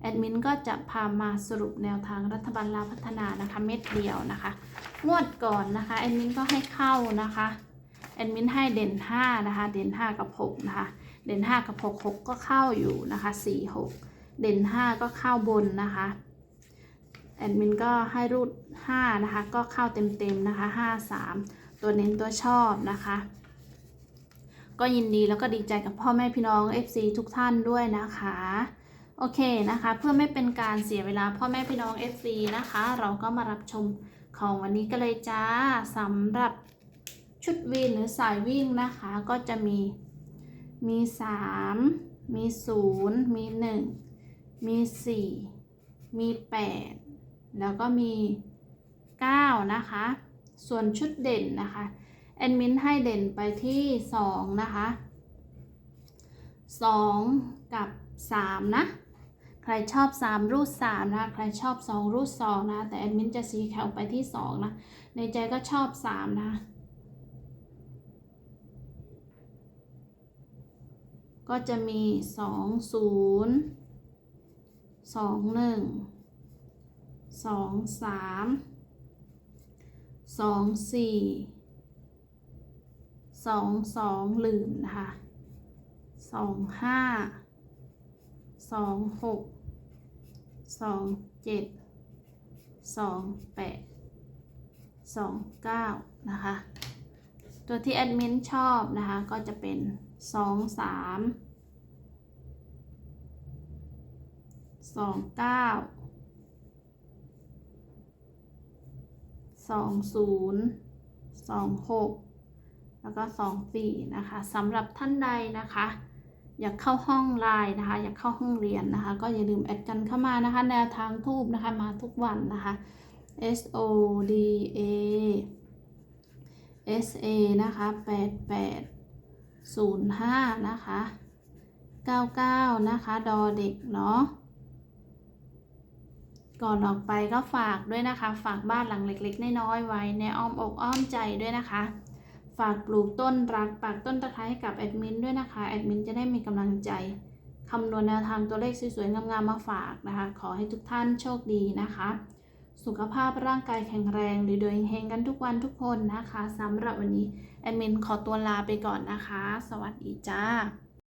แอดมินก็จะพามาสรุปแนวทางรัฐบาลลาวพัฒนานะคะ เม็ดเดียวนะคะ งวดก่อนนะคะแอดมินก็ให้เข้านะคะแอดมินให้เด่น5นะคะ เด่น 5 กับ 6 นะคะ เด่น 5 กับ 6 6 ก็เข้าอยู่นะคะ4 6 เด่น 5 ก็เข้าบนนะคะแอดมินก็ให้รูด 5 นะคะ ก็เข้าเต็มๆนะคะ 5 3 ตัวเน้นตัวชอบนะคะ ก็ยินดีแล้วก็ดีใจกับพ่อแม่พี่น้อง FC ทุกท่านด้วยนะคะ โอเคนะคะ เพื่อไม่เป็นการเสียเวลาพ่อแม่พี่น้อง FC นะคะ เราก็มารับชมของวันนี้กันเลยจ้าสำหรับชุดวิ่งหรือสายวิ่งนะคะ ก็จะมีมี 3 มี 0 มี 1 มี 4 มี 8 แล้วก็มี 9 นะคะ ส่วนชุดเด่นนะคะแอดมินให้เด่นไปที่ 2 นะคะ 2 กับ 3 นะ ใครชอบ 3 รูด3นะคะใครชอบ 2 รูด2นะแต่แอดมินจะสีแขวไปที่ 2 นะ ในใจก็ชอบ 3 นะ ก็จะมี 2 0 2 1 2 3 2 4 2 2ลืมนะคะ 2 5 สองหกสองเจ็ดสองแปดสองเก้านะคะ ตัวที่แอดมินชอบนะคะ ก็จะเป็นสองสามสองเก้าสองศูนย์สองหกแล้วก็สองสี่นะคะสำหรับท่านใดนะคะ อยากเข้าห้องไลน์นะคะ อยากเข้าห้องเรียนนะคะ ก็อย่าลืมแอดกันเข้ามานะคะ แนวทางทูบนะคะมาทุกวันนะคะ S O D A S A นะคะ8 8 0 5นะคะ99นะคะดอเด็กเนาะก่อนออกไปก็ฝากด้วยนะคะ ฝากบ้านหลังเล็ก ๆ น้อยๆไว้ในอ้อมอกอ้อมใจด้วยนะคะ ฝากปลูกต้นรักปากต้นตะไคร้ให้กับแอดมินด้วยนะคะ แอดมินจะได้มีกำลังใจคำนวณแนวทางตัวเลขสวยๆ งามๆ มาฝากนะคะ ขอให้ทุกท่านโชคดีนะคะ สุขภาพร่างกายแข็งแรงหรือโดยเฮงกันทุกวันทุกคนนะคะสำหรับวันนี้ แอดมินขอตัวลาไปก่อนนะคะ สวัสดีจ้า